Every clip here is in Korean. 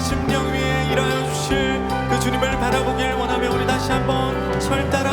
십령 위에 일어여 주실 그 주님을 바라보길 원하며 우리 다시 한번 철따라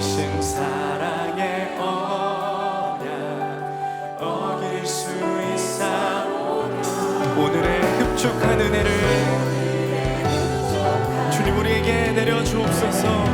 신 사랑의 언약 어길 수 있사 오늘의 흡족한 은혜를 주님 우리에게 내려주옵소서.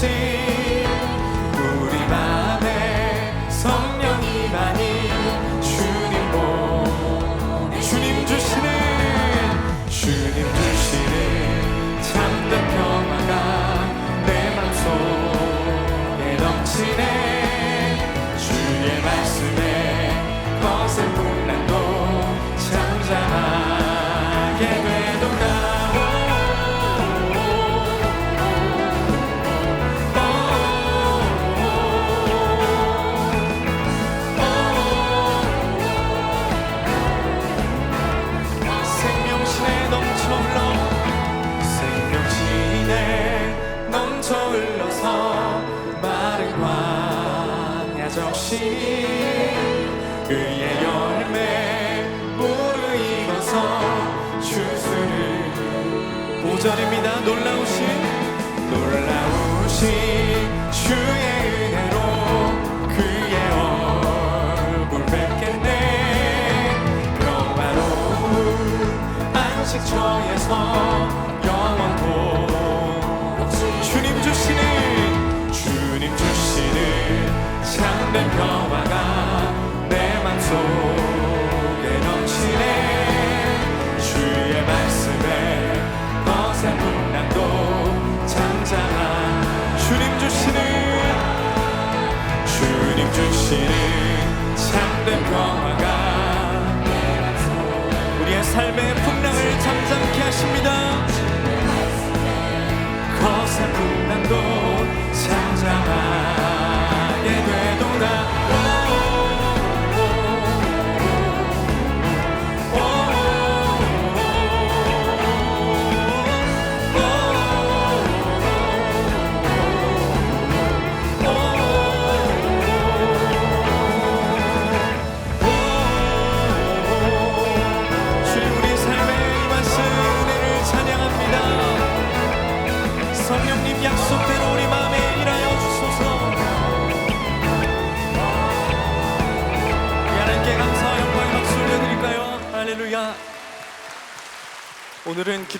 see. 적시 그의 열매 무르익어서 주스를 오절입니다. 놀라우신 놀라우신 주의 은혜로 그의 얼굴 뵙겠네. 평화로운 안식처에서 삶의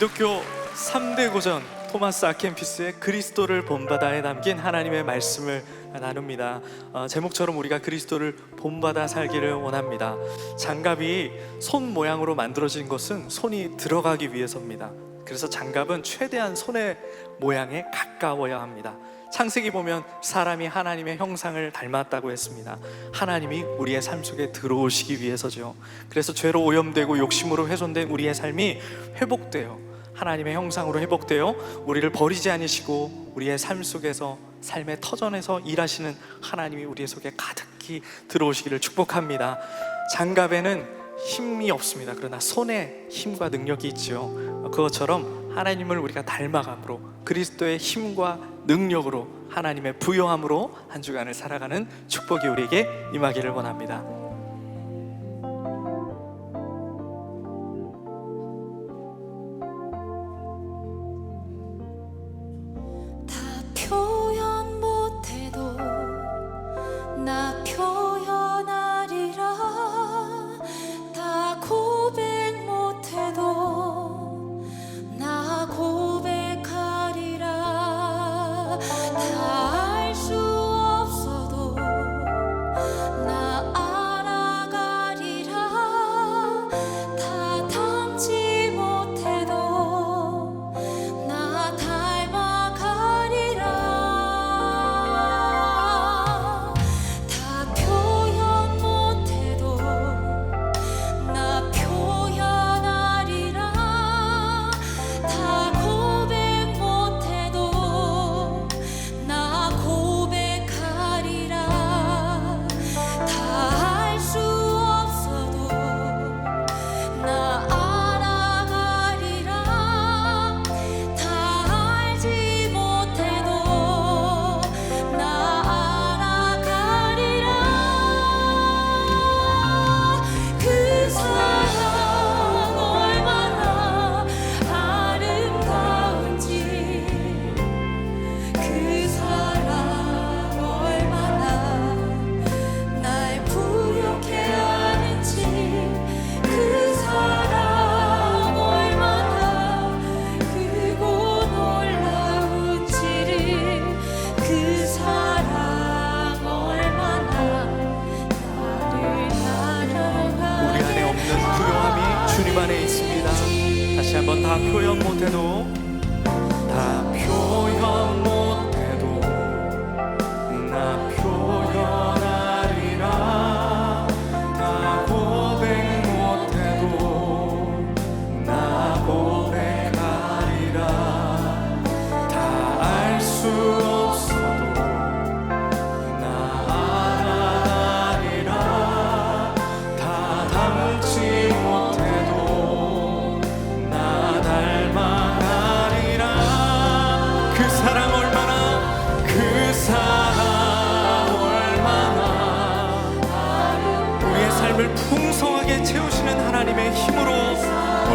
기독교 3대 고전 토마스 아켄피스의 그리스도를 본받아에 담긴 하나님의 말씀을 나눕니다. 어, 제목처럼 우리가 그리스도를 본받아 살기를 원합니다. 장갑이 손 모양으로 만들어진 것은 손이 들어가기 위해서입니다. 그래서 장갑은 최대한 손의 모양에 가까워야 합니다. 창세기 보면 사람이 하나님의 형상을 닮았다고 했습니다. 하나님이 우리의 삶 속에 들어오시기 위해서죠. 그래서 죄로 오염되고 욕심으로 훼손된 우리의 삶이 회복돼요. 하나님의 형상으로 회복되어 우리를 버리지 않으시고 우리의 삶 속에서 삶의 터전에서 일하시는 하나님이 우리의 속에 가득히 들어오시기를 축복합니다. 장갑에는 힘이 없습니다. 그러나 손에 힘과 능력이 있지요. 그것처럼 하나님을 우리가 닮아감으로 그리스도의 힘과 능력으로 하나님의 부여함으로 한 주간을 살아가는 축복이 우리에게 임하기를 원합니다. 다 다 표현 못해도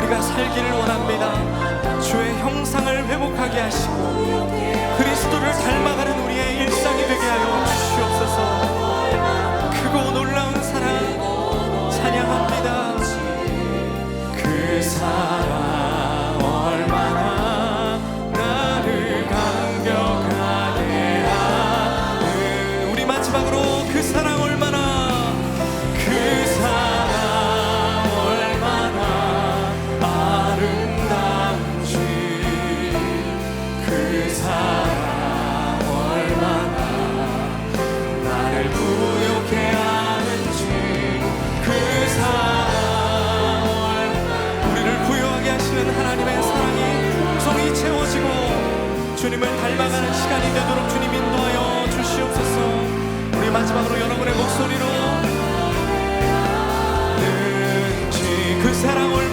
우리가 살기를 원합니다. 주의 형상을 회복하게 하시고 그리스도를 닮아가는 우리의 일상이 되게 하여 시간이 되도록 주님 인도하여 주시옵소서. 우리 마지막으로 여러분의 목소리로. 능지 그 사랑을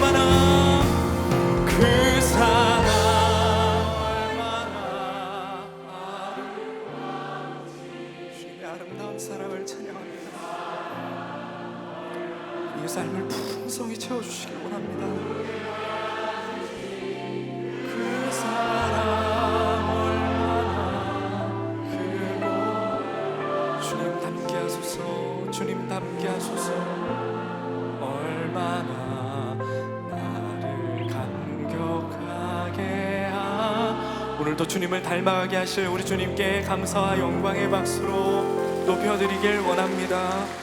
오늘도 주님을 닮아가게 하실 우리 주님께 감사와 영광의 박수로 높여드리길 원합니다.